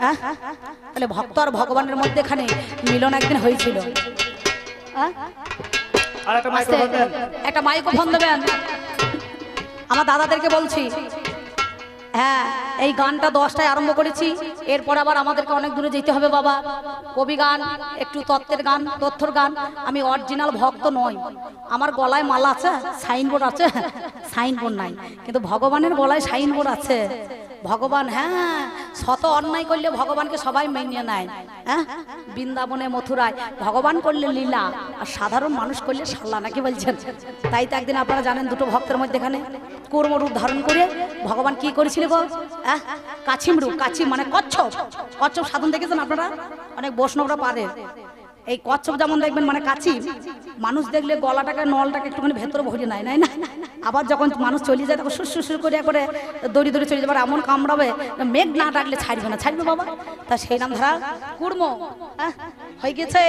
হ্যাঁ? তাহলে ভক্ত আর ভগবানের মধ্যে এখানে মিলন একদিন হয়েছিল। হ্যাঁ? একটা মাইক্রোফোন দেবেন? আমার দাদাদেরকে বলছি। হ্যাঁ এই গানটা দশটায় আরম্ভ করেছি। এরপর আবার আমাদেরকে অনেক দূরে যেতে হবে বাবা। কবি গান একটু তত্ত্বের গান তথ্যর গান। আমি অরিজিনাল ভক্ত নই। আমার গলায় মালা আছে সাইনবোর্ড আছে। সাইনবোর্ড নাই। কিন্তু ভগবানের গলায় সাইনবোর্ড আছে। ভগবান হ্যাঁ শত অন্যায় করলে ভগবানকে সবাই মেনে নেয়। হ্যাঁ বৃন্দাবনে মথুরায় ভগবান করলে লীলা, আর সাধারণ মানুষ করলে সাল্লা নাকি বলছেন। তাই তো একদিন আপনারা জানেন দুটো ভক্তের মধ্যে এখানে কুর্ম রূপ ধারণ করে ভগবান কি করেছিল গো হ্যাঁ কাছিম রূপ, কাছিম মানে কচ্ছপ। কচ্ছপ সাধন দেখেছেন আপনারা? অনেক বৈষ্ণবরা পারে। এই কচ্ছপ যেমন দেখবেন মানে কাছি মানুষ দেখলে গলাটাকে, নলটাকে একটুখানি ভেতরে ভরে নেয়, নাই না? আবার যখন মানুষ চলে যায়, তখন সুর সুর করে করে দড়ি দড়ি চলে যাবে আর এমন কামড়াবে মেঘ না ডাকলে ছাড়বে না। ছাড়বে বাবা? তা সেই নাম ধরা কুর্ম হ্যাঁ গেছে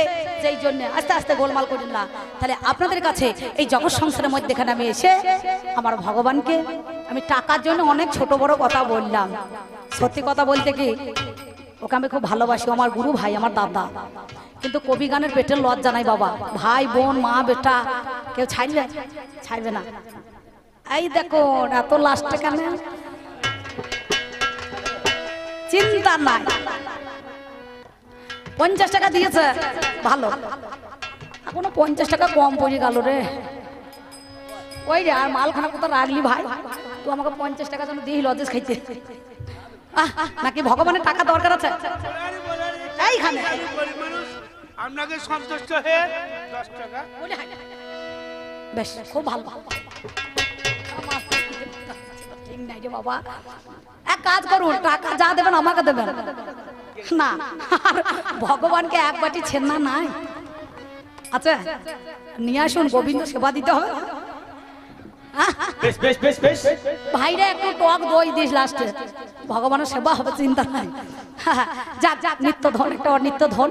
যেই জন্য। আস্তে আস্তে গোলমাল করেন না। তাহলে আপনাদের কাছে এই জগৎ সংসারের মধ্যে এখানে আমি এসে আমার ভগবানকে আমি টাকার জন্য অনেক ছোট বড় কথা বললাম। সত্যি কথা বলতে কি, ওকে আমি খুব ভালোবাসি। আমার গুরু ভাই, আমার দাদা। কিন্তু কবি গানের পেটের লজ্জা নাই বাবা। ভাই, বোন, মা, বেটা, কেউ ছাড়বে ছাড়বে না। এই দেখো, এত লাস্টে কেন? চিন্তা নাই। পঞ্চাশ টাকা দিয়েছে। ভালো। এখনও পঞ্চাশ টাকা কম পড়ে গেল রে। ওই রে, আর মালখানা কোথাও রাখলি ভাই? তুই আমাকে পঞ্চাশ টাকা যেন দিই লজেস খাইতে। নাকি ভগবানের টাকা দরকার আছে? এইখানে। আপনাকে সন্তুষ্ট হয়ে দশ টাকা। বেশ খুব ভালো ঠিক নাই রে বাবা। এক কাজ করুন টাকা যা দেবেন আমাকে দেবেন। না ভগবানকে এক বাটি ছেন্না নাই। আচ্ছা নিয়ে আসুন গোবিন্দ সেবা দিতে হবে। বেশ বেশ বেশ বেশ। ভাইরা একটু টক দই দিস লাস্টে ভগবানের সেবা হবে চিন্তা নাই। যাক যাক নিত্য ধন একটা নিত্য ধন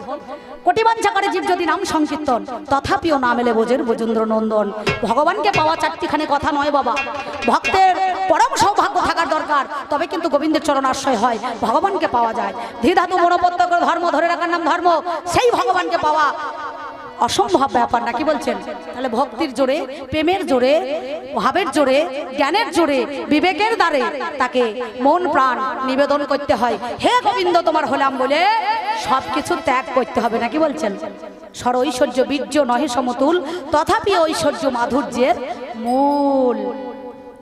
কোটি বাঞ্ছা করে জীব যদি নাম সংকীর্তন, তথাপিও না মেলে বোঝের বজেন্দ্র নন্দন ভগবানকে পাওয়া চারটিখানে কথা নয় বাবা। ভক্তের পরম সৌভাগ্য থাকার দরকার, তবে কিন্তু গোবিন্দের চরণ আশ্রয় হয়, ভগবানকে পাওয়া যায়। ধীধাতু মনোপত্য করে ধর্ম, ধরে রাখার নাম ধর্ম, সেই ভগবানকে পাওয়া অসম্ভব ব্যাপার নাকি বলছেন? তাহলে ভক্তির জোরে, প্রেমের জোরে, ভাবের জোরে, জ্ঞানের জোরে, বিবেকের দ্বারে তাকে মন প্রাণ নিবেদন করতে হয়। হে গোবিন্দ, তোমার হলাম বলে সব কিছু ত্যাগ করতে হবে নাকি বলছেন? সর ঐশ্বর্য বীর্য নহে সমতুল, তথাপি ঐশ্বর্য মাধুর্যের মূল।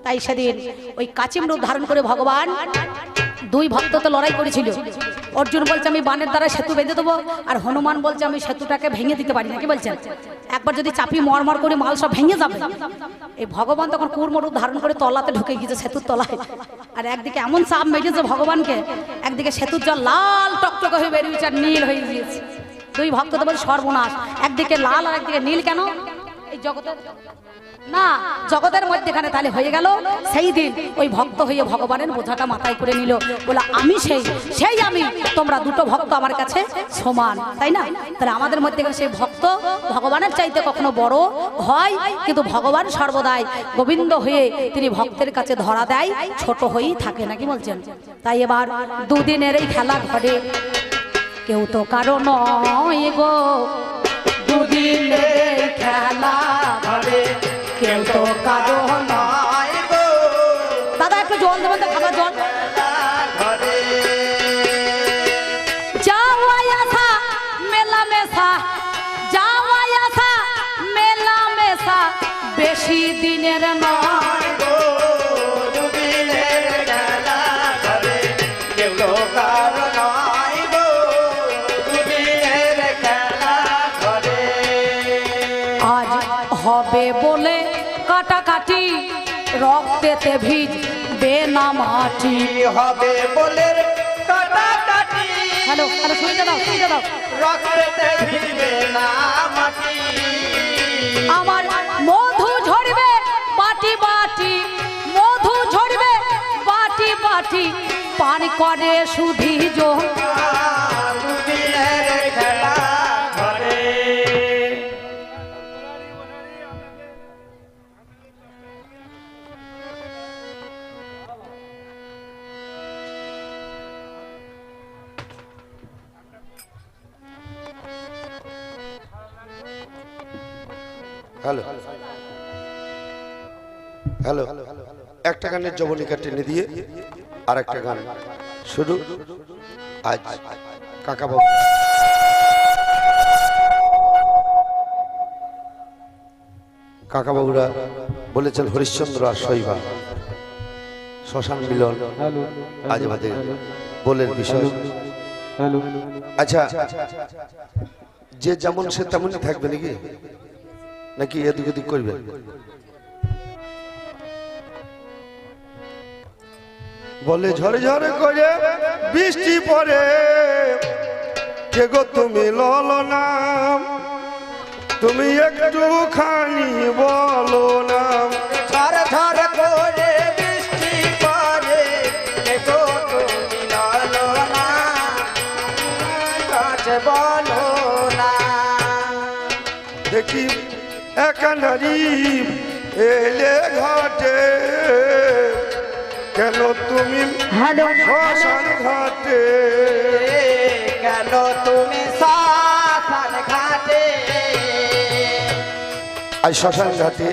তাই সেদিন ওই কাচিম রূপ ধারণ করে ভগবান দুই ভক্ত তো লড়াই করেছিল। অর্জুন বলছে, আমি বানের দ্বারা সেতু বেঁধে দেবো। আর হনুমান বলছে, আমি সেতুটাকে ভেঙে দিতে পারি না কি বলছেন একবার যদি চাপি মরমর করে, মাল সব ভেঙে যাবে। এই ভগবান তখন কুর্মরূপ ধারণ করে তলাতে ঢুকে গিয়েছে সেতুর তলায়। আর একদিকে এমন চাপ মেরেছে ভগবানকে, একদিকে সেতুর জল লাল টকটকে হয়ে বেরিয়েছে আর নীল হয়ে গিয়েছে। দুই ভক্ত তো বলছে সর্বনাশ। একদিকে লাল আর একদিকে নীল কেন? এই জগতের না, জগতের মধ্যেখানে তাহলে হয়ে গেল সেই দিন। ওই ভক্ত হয়ে ভগবানের বোঝাটা মাথায় করে নিল। বলে, আমি সেই সেই আমি। তোমরা দুটো ভক্ত আমার কাছে সমান, তাই না? তাহলে আমাদের মধ্যে সেই ভক্ত ভগবানের চাইতে কখনো বড় হয়, কিন্তু ভগবান সর্বদাই গোবিন্দ হয়ে তিনি ভক্তের কাছে ধরা দেয়, ছোট হয়েই থাকে, নাকি বলছেন? তাই এবার দুদিনের এই খেলা ঘরে কেউ তো কারও নয় গো, দুদিনের খেলা দাদা একটু জল দেবেন তো খাবার জল। বেশি দিনের নয়। রক্তেতে ভিজ বেনা মাটি। হবে বলে হ্যালো হ্যালো শুনতে দাও শুনতে দাও রক্তেতে ভিজবে না মাটি। আমার মধু ঝরবে বাটি বাটি মধু ঝরবে বাটি বাটি। পান করে সুধি জো হ্যালো। হ্যালো। একটা গানের জবনিকা টেনে দিয়ে আর একটা গান। শুরু আজ কাকা বাবু। কাকা বাবুরা বলেছেন হরিশ্চন্দ্র আর শৈবা শ্মশান মিলন আজ আমাদের বলের বিষয়। আচ্ছা যে যেমন সে তেমনই থাকবে নাকি? নাকি এদিক ওদিক করবে বলে ঝরে ঝরে করে বৃষ্টি পড়ে। কে গো তুমি লল নাম? তুমি একটু খানি বলো নাম। ঝর ঝর করে বৃষ্টি পড়ে। দেখো তুমি ললো না কাছে বলো না দেখি একা নারী এলে ঘাটে। কেন তুমি শ্মশান ঘাটে? কেন তুমি সাসান ঘাটে? আজ শ্মশান ঘাটে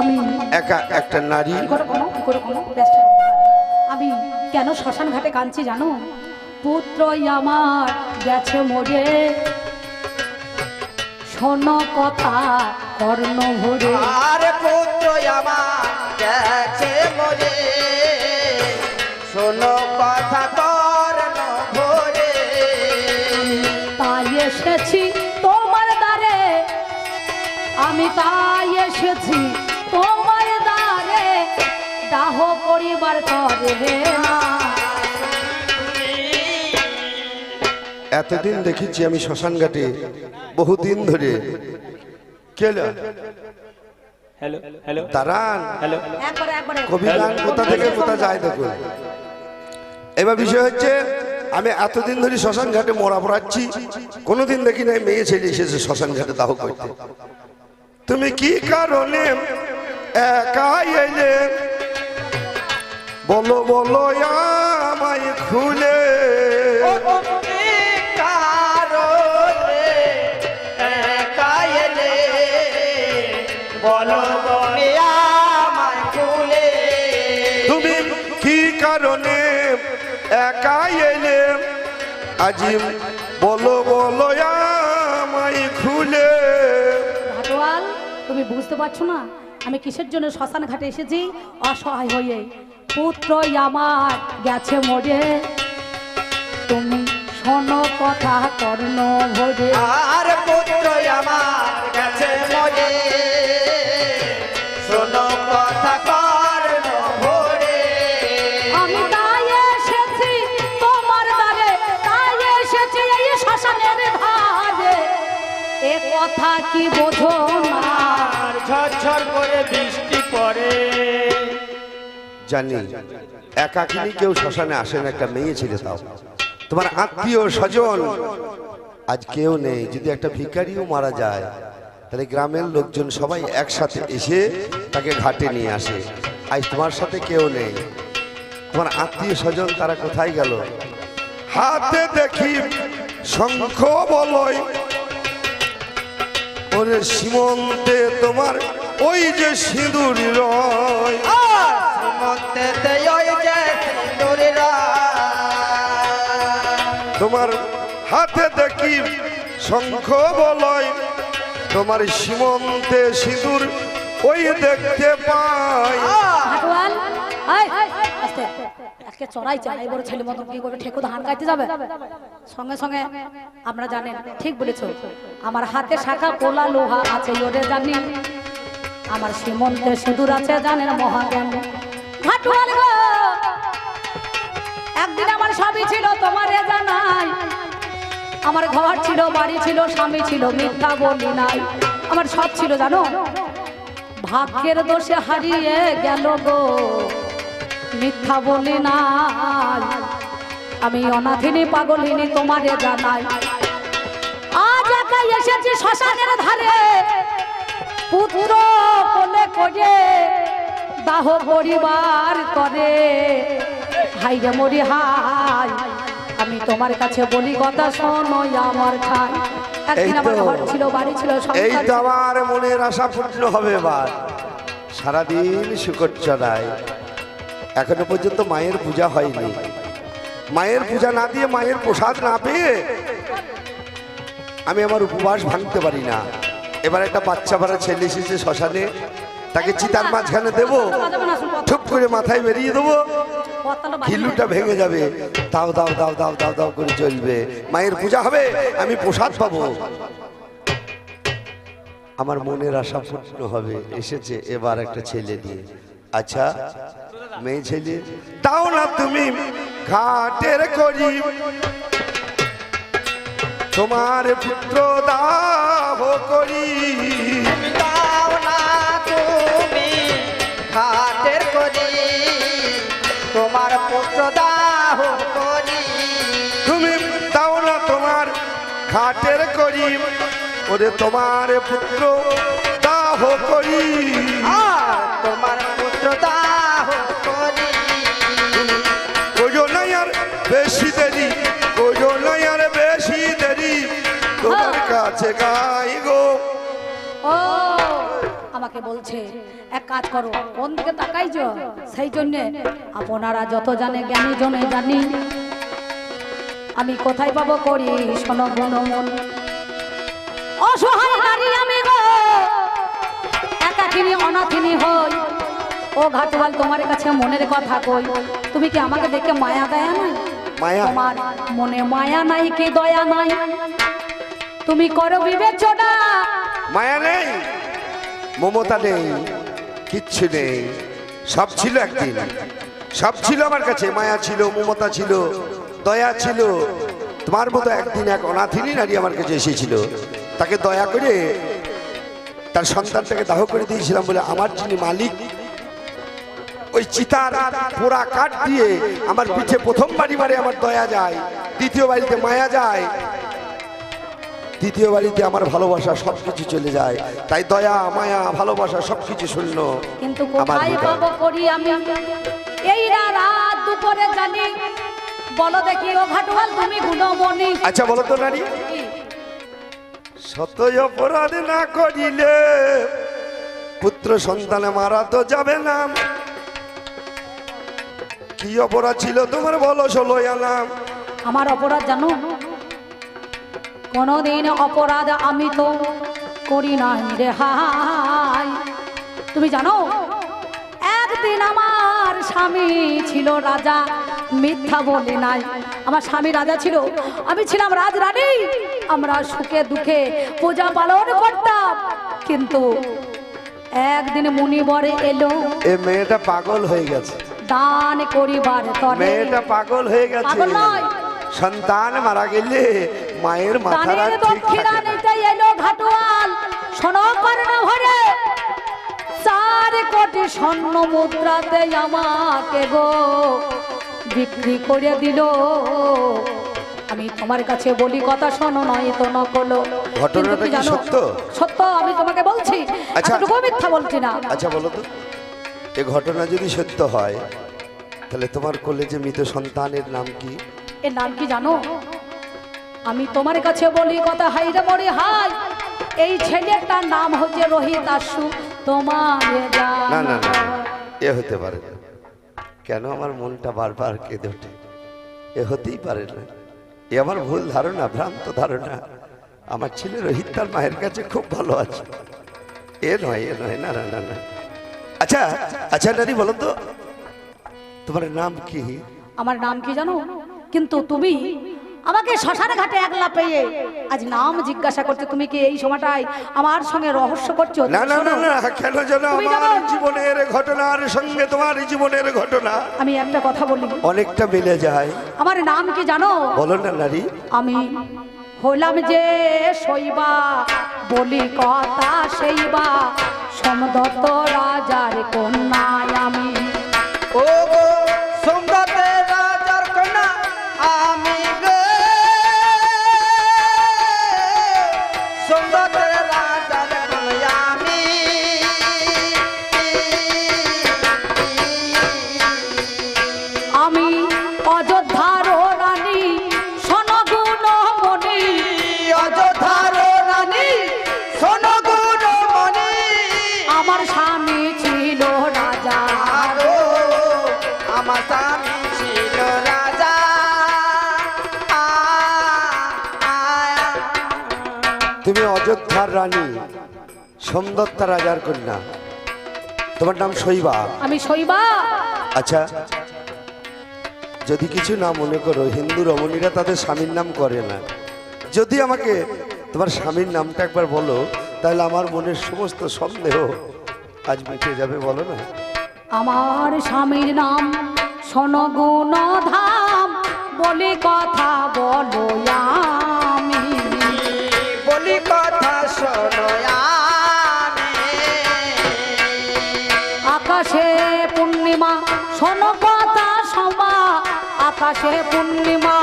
আমি একা একটা নারী। আমি কেন শ্মশান ঘাটে কাঁদছি জানো? পুত্র আমার গেছে মরে। শোনো কথা কর্ণ ভরে। আর পুত্র আমার গেছে মরে। শোনো কথা কর ভরে। তাই এসেছি তোমার দ্বারে। আমি তাই এসেছি তোমার দ্বারে। দাহ পরিবার করে না এতদিন দেখেছি আমি শ্মশান ঘাটে বহুদিন ধরে কেলা। হ্যালো হ্যালো দাঁড়ান। হ্যালো একবারে একবারে। কবি গান কোথা থেকে কোথা যায় দেখুন। এবার বিষয় হচ্ছে আমি এতদিন ধরে শ্মশান ঘাটে মরা পড়াচ্ছি কোনোদিন দেখি নাই মেয়ে ছেলে এসেছে শ্মশান ঘাটে দাহ করতে। তুমি কি কারণে একা এলে? বলো বলো আমায় খুলে। বলো তুমি আমায় ভুলে তুমি কি কারণে একা এলে? আজি বলো বলো আমায় খুলে। ঘাটোয়াল তুমি বুঝতে পারছ না? আমি কিসের জন্য শ্মশান ঘাটে এসেছি? অসহায় হয়ে। পুত্র আমার গেছে মরে। তুমি শোনো কথা কর্ণ ভরে। আর পুত্র আমার গেছে মরে। কথা কি বোঝো আর ঝরঝর করে বৃষ্টি পড়ে। জানি একাকিনী কেউ শ্মশানে আসেন একটা মেয়ে ছিল তাও তোমার আত্মীয় স্বজন। আজ কেউ নেই যদি একটা ভিখারিও মারা যায় তাহলে গ্রামের লোকজন সবাই একসাথে এসে তাকে ঘাটে নিয়ে আসে। আজ তোমার সাথে কেউ নেই। তোমার আত্মীয় স্বজন তারা কোথায় গেল? হাতে দেখি শঙ্খ বলয় ওরে সীমন্তে তোমার ওই যে সিঁদুর রয়। ওই যে তোমার হাতে দেখি শঙ্খ বলয় তোমার সীমন্তে সিঁদুর ওই দেখতে পাই। আয় আস্তে। আজকে চড়াই চাই বড় ছেলে মতন কি করবে? ঠেকু ধান কাটতে যাবে? সঙ্গে সঙ্গে আমরা জানেন, ঠিক বলেছ, আমার হাতে শাখা কোলা লোহা আছে, ওরে জানি। আমার সীমন্তে সিঁদুর আছে, জানেন মহাজ্ঞান ঘাটোয়াল গো! একদিন আমার সবই ছিল, তোমারে জানাই। আমার ঘর ছিল, বাড়ি ছিল, স্বামী ছিল, মিথ্যা বলি নাই। আমার সব ছিল, জানো? ভাগ্যের দোষে হারিয়ে গেল গো। মিথ্যা বলি নাই। আমি অনাথিনী পাগলিনী তোমারে জানাই। আজ একাই এসেছি শ্মশানের ধারে। পুত্র কোলে করে দাহ পরিবার করে। হাই রে মরি হাই আমি তোমার কাছে বলি কথা শোনো আমার খাই একদিন আমার। ঘর ছিল বাড়ি ছিল এই তো আমার মনের আশা পূর্ণ হবে এবার। সারাদিন শুকর চড়ায় এখনও পর্যন্ত মায়ের পূজা হয়নি। মায়ের পূজা না দিয়ে মায়ের প্রসাদ না পেয়ে আমি আমার উপবাস ভাঙতে পারি না। এবার একটা বাচ্চা ভাড়া ছেলে এসেছে শ্মশানে, তাকে চিতার মাঝখানে দেবো, ঠুপ করে মাথায় বেরিয়ে দেবো। খিলুটা ভেঙে যাবে, দাও দাও দাও দাও দাও দাও করে চলবে। মায়ের পূজা হবে, আমি প্রসাদ পাবো। আমার মনের আশা পূর্ণ হবে, এসেছে এবার একটা ছেলে দিয়ে। আচ্ছা মেয়ে ছেলে তাও না তুমি ঘাটের করি। তোমার পুত্র দাহ করি। দাও না তুমি ঘাটের করি। তোমার পুত্র দাহ করি। তুমি দাও না তোমার ঘাটের করি। ওরে তোমার পুত্র দাহ করি। তোমার বেশি দেরি কোজো নাই আর বেশি দেরি। তোমার কাছে গাই গো। ও আমাকে বলছে এক কাজ করো কোন দিকে তাকাইছ? সেই জন্য আপনারা যত জানে জ্ঞানী জনে জানি। আমি কোথায় পাবো করি শোনো মন অসহায় নারী আমি গো একাকিনী অনাথিনী হই। ও ঘাটওয়াল তোমার কাছে মনের কথা কই। তুমি কি আমাকে দেখে মায়া দেয় নাই? মায়া? তোমার মনে মায়া নাই কি দয়া নাই? তুমি করো বিবেচনা। মায়া নেই মমতা নেই কিচ্ছু নেই। সব ছিল একদিন। সব ছিল আমার কাছে। মায়া ছিল মমতা ছিল দয়া ছিল। তোমার মতো একদিন এক অনাথিনী নারী আমার কাছে এসেছিল। তাকে দয়া করে তার সন্তানটাকে দাহ করে দিয়েছিলাম বলে আমার যিনি মালিক ওই চিতার পোড়া কাঠ দিয়ে আমার পিঠে প্রথম বাড়ি মারে আমার দয়া যায় দ্বিতীয় বাড়িতে মায়া যায় দ্বিতীয় বাড়িতে আমার ভালোবাসা সবকিছু চলে যায়। তাই দয়া মায়া ভালোবাসা সবকিছু শূন্য কিন্তু কোথায় পাবো করি আমি? এই রাত দুপুরে জানি বলো দেখি ও ঘাটওয়াল তুমি গুণমণি। আচ্ছা বলো তো নারী শত অপরাধ না করিলে পুত্র সন্তানে মারা তো যাবে না। কি অপরাধ ছিল তোমার বলো ষোলো আনাম আমার অপরাধ জানো? কোনোদিন অপরাধ আমি তো করি নাই রে হাই। তুমি জানো? একদিন আমার স্বামী ছিল রাজা মিথ্যা বলে নাই। আমার স্বামী রাজা ছিল। আমি ছিলাম রাজরানী। আমরা সুখে দুঃখে পূজা পালন করতাম। কিন্তু একদিন মুনিবরে এলো। এ মেয়েটা পাগল হয়ে গেছে। দান করিবার মেয়েটা পাগল হয়ে গেছে। সন্তান মারা গেলে মায়ের মাথার আর দানের ঠিক দক্ষিণা নিতে এলো ঘাটুয়াল। শোনো কর্ণ ভরে চার কোটি স্বর্ণ মুদ্রাতে আমাকে গো। বিক্রি করে দিল। আমি তোমার কাছে বলি কথা শোনো নয় তো নকলো। ঘটনাটা কি সত্য? সত্য আমি তোমাকে বলছি। আচ্ছা। মিথ্যা বলছি না। আচ্ছা বলো তো। এ ঘটনা যদি সত্য হয় তাহলে তোমার কলেজে মৃত সন্তানের নাম কি? এর নাম কি জানো? আমি তোমার কাছে বলি কথা হাই রে মরি হাই এই ছেলেটার নাম হচ্ছে রোহিত আশু তোমার না না না এ হতে পারে না। কেন আমার মনটা বারবার কেঁদে ওঠে? এ হতেই পারে না। এ আমার ভুল ধারণা ভ্রান্ত ধারণা। আমার ছেলে রোহিত তার মায়ের কাছে খুব ভালো আছে। এ নয় এ নয় না না না না। আচ্ছা আচ্ছা নারী বলো তো। তোমার নাম কি? আমার নাম কি জানো? কিন্তু তুমি আমাকে শ্মশান ঘাটে একলা পেয়ে আজ নাম জিজ্ঞাসা করছ তুমি কি এই সময়টায় আমার সঙ্গে রহস্য করছ? না না না না কেন যেন আমার জানো- জীবনের ঘটনার সঙ্গে তোমার জীবনের ঘটনা। আমি একটা কথা বলি। অনেকটা মিলে যায়। আমার নাম কি জানো? বলো না নারী আমি হলাম যে শৈবা বলি কথা সেইবা। সমদত্ত রাজার কন্যায় তুমি অযোধ্যার রানী রাজার কন্যা। তোমার নাম শৈবা? আমি শৈবা। আচ্ছা যদি কিছু না মনে করো হিন্দু রমণীরা তাদের স্বামীর নাম করে না। যদি আমাকে তোমার স্বামীর নামটা একবার বলো তাহলে আমার মনের সমস্ত সন্দেহ আজ মিটে যাবে বলো না। আমার স্বামীর নাম সনগুণ ধাম বলি কথা বলো আমি। বলি কথা শোনো আকাশে পূর্ণিমা শোনো কথা সমা আকাশে পূর্ণিমা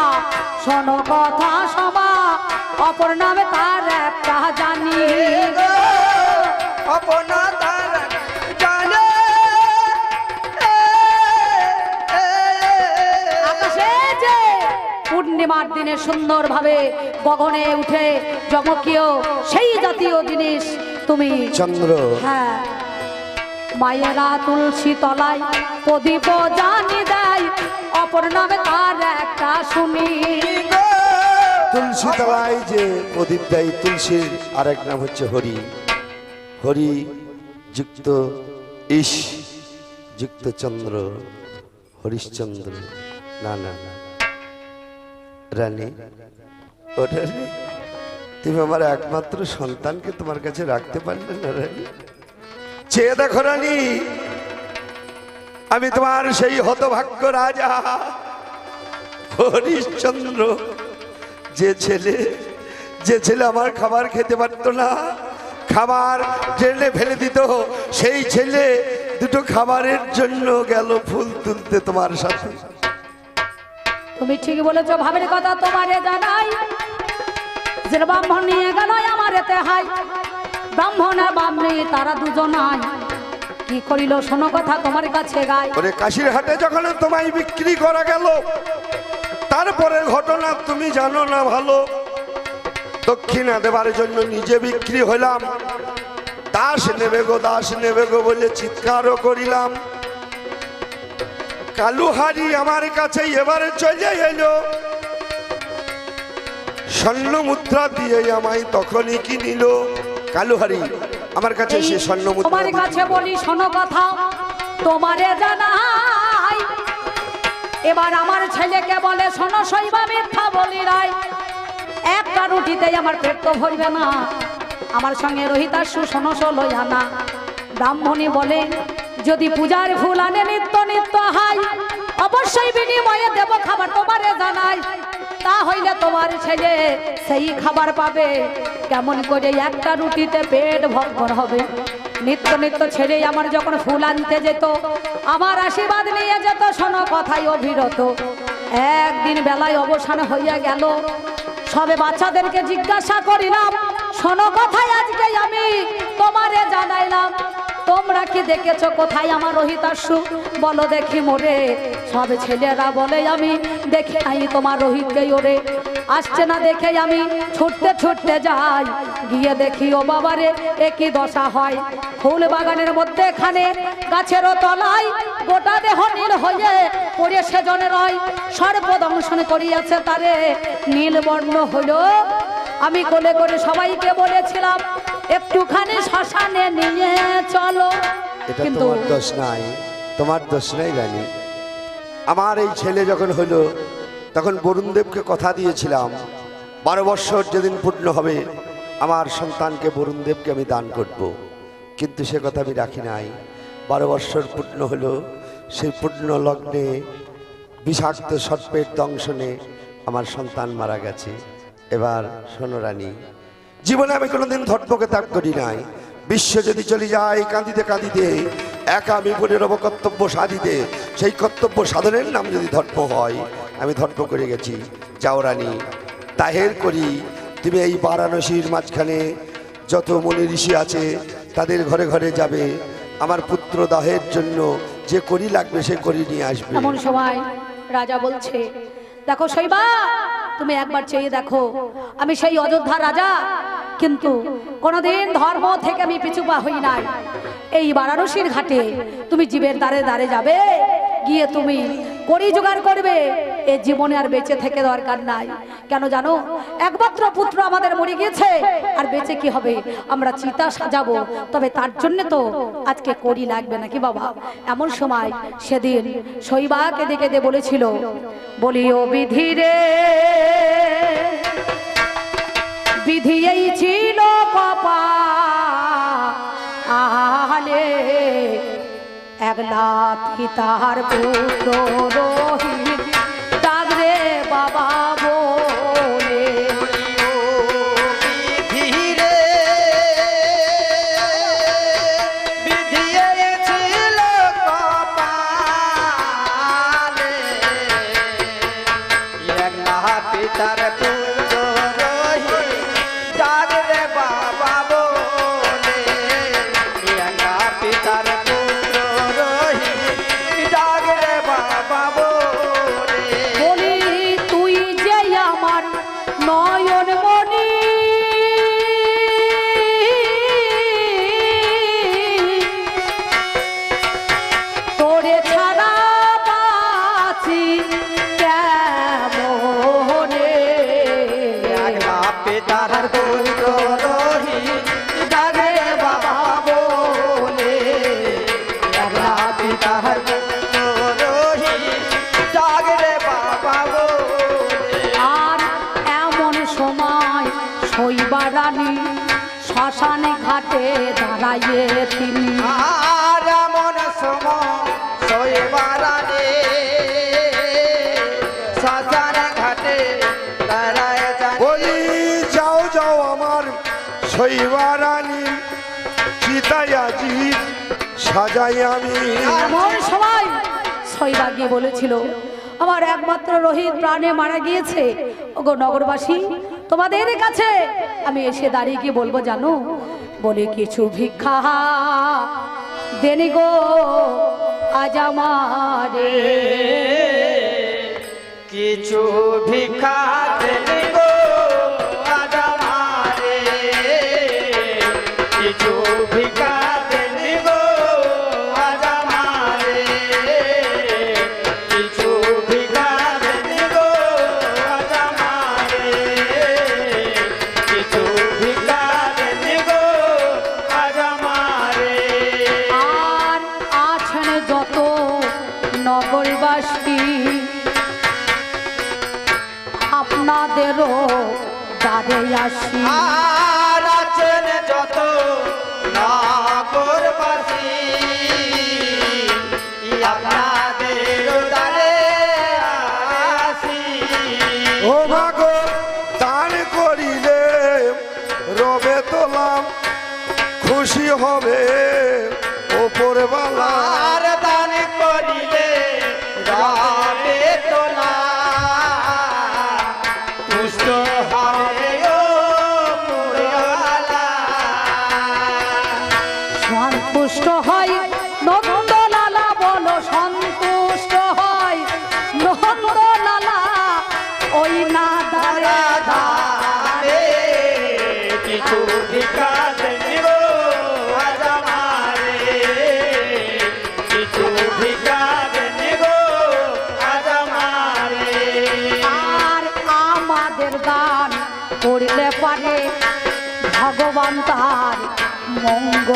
শোনো কথা সমা অপর নামে তার একটা জানি। অপনা পূর্ণিমার দিনে সুন্দরভাবে গগনে উঠে জমকীয় সেই জাতীয় জিনিস তুমি চন্দ্র। হ্যাঁ। মায়েরা তুলসী তলায় প্রদীপ জানি দেয় অপর নামে তার একটা শুনি। তুলসী তলায় যে প্রদীপ দেয় তুলসীর আরেক নাম হচ্ছে হরি। হরি যুক্ত ইস যুক্ত চন্দ্র হরিশ্চন্দ্র। না না না। রানী, ও রানী, তুমি আমার একমাত্র সন্তানকে তোমার কাছে রাখতে পারলে না রানী? চেয়ে দেখো রানী, আমি তোমার সেই হতভাগ্য রাজা হরিশ্চন্দ্র। যে ছেলে যে ছেলে আমার খাবার খেতে পারতো না, খাবার ট্রেনে ফেলে দিত, সেই ছেলে দুটো খাবারের জন্য গেল ফুল তুলতে তোমার সাথে। তুমি ঠিক বলেছ, ভাবের কথা তোমারে জানাই। যে ব্রাহ্মণ নিয়ে গেল আমার এতে হাই। ব্রাহ্মণ ব্রাহ্মণী তারা দুজনাই কি করিল, শোনো কথা তোমার কাছে গায় ওরে কাশির হাটে যখন তোমায় বিক্রি করা গেল, তারপরে ঘটনা তুমি জানো না ভালো। দক্ষিণা দেবার জন্য নিজে বিক্রি হইলাম। দাস নেবে গো, দাস নেবে গো বলে চিৎকারও করিলাম। কালুহারি আমার কাছে এবারে চলে এলো। স্বর্ণ মুদ্রা দিয়ে আমায় তখনই কি নিল? কালুহারি আমার কাছে সে স্বর্ণ মুদ্রা তোমার কাছে বলি শোনো কথা। তোমারে জানাই এবার আমার ছেলেকে বলে শোনো শৈবা মিথ্যা বলি রাই একটা রুটিতেই আমার পেট তো ভরবে না। আমার সঙ্গে রোহিতাসু শোনো ষোলো আনা ব্রাহ্মণী বলে যদি পূজার ফুল আনে নিত্য নিত্য হাই অবশ্যই বিনিময়ে দেব খাবার তোমারে জানাই। তা হইলে তোমার ছেলে সেই খাবার পাবে। কেমন করে একটা রুটিতে পেট ভর হবে। নিত্য নিত্য ছেলে আমার যখন ফুল আনতে যেত, আমার আশীর্বাদ নিয়ে যেত, শোনো কথাই অভিরত একদিন বেলায় অবসান হইয়া গেল। সবে বাচ্চাদেরকে জিজ্ঞাসা করিলাম, শোনো কথাই আজকে আমি, তোমারে জানাইলাম। তোমরা কি দেখেছ? কোথায় আমার রোহিত রোহিতাসু বলো দেখি মোরে। সব ছেলেরা বলে, আমি দেখি নাই তোমার রোহিতকে ওরে। আসছে না দেখে আমি ছুটতে ছুটতে যাই। গিয়ে দেখি, ও বাবারে একই দশা হয়? ফুল বাগানের মধ্যে এখানে গাছেরও তলায় গোটা দেহ নীল হয়ে পড়ে সেজনে রয়। সর্বদংশন করিয়াছে তারে। নীল বর্ণ হলো আমি কোলে করে সবাইকে বলেছিলাম একটুখানি শ্মশানে নিয়ে চলো। এটা তোমার দোষ নাই তোমার দোষ নাই রানী। আমার এই ছেলে যখন হলো তখন বরুণদেবকে কথা দিয়েছিলাম বারো বৎসর যেদিন পূর্ণ হবে আমার সন্তানকে বরুণদেবকে আমি দান করব। কিন্তু সে কথা আমি রাখি নাই। বারো বৎসর পূর্ণ হলো সেই পূর্ণ লগ্নে বিষাক্ত সর্পের দংশনে আমার সন্তান মারা গেছে। এবার শোনো রানী, জীবনে আমি কোনোদিন ধর্মকে ত্যাগ করি নাই। বিশ্ব যদি চলে যায় কাঁদিতে কাঁদিতে, একা আমি পড়ে রব কর্তব্য সাধিতে, সেই কর্তব্য সাধনের নাম যদি ধর্ম হয়, আমি ধর্ম করে গেছি। যাও রানী, তাহের করি, তুমি এই বারাণসীর মাঝখানে যত মনি ঋষি আছে, তাদের ঘরে ঘরে যাবে। আমার পুত্র দাহের জন্য যে করি লাগবে, সে করি নিয়ে আসবে। এমন সময় রাজা বলছে, দেখো শৈবা তুমি একবার চেয়ে দেখো, আমি সেই অযোধ্যা রাজা। কিন্তু কোনোদিন ধর্ম থেকে আমি পিছু পা হই নাই। এই বারাণসীর ঘাটে তুমি জীবের দ্বারে দ্বারে যাবে, গিয়ে তুমি করি জোগাড় করবে। এ জীবনে আর বেঁচে থেকে দরকার নাই। কেন জানো? একমাত্র পুত্র আমাদের মরে গিয়েছে, আর বেঁচে কি হবে? আমরা চিতা সাজাবো। তবে তার জন্য তো আজকে করি লাগবে নাকি বাবা? এমন সময় সেদিন শৈবা কেঁদে কেঁদে বলেছিল, বলি, ও বিধিরে বিধি এই ছিল কপালে একলা পিতার পুত্র রোহিত শৈবারানী চিতাই আজি সাজাই আমি। সময় শৈবা গিয়ে বলেছিল আমার একমাত্র রোহিত প্রাণে মারা গিয়েছে। ওগো নগরবাসী তোমাদের কাছে আমি এসে দাঁড়িয়ে গিয়ে বলব জানো বলে কিছু ভিক্ষা দেনি গো আজ আমারে। কিছু ভিক্ষা আসি।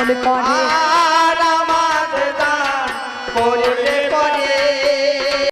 মঙ্গল করে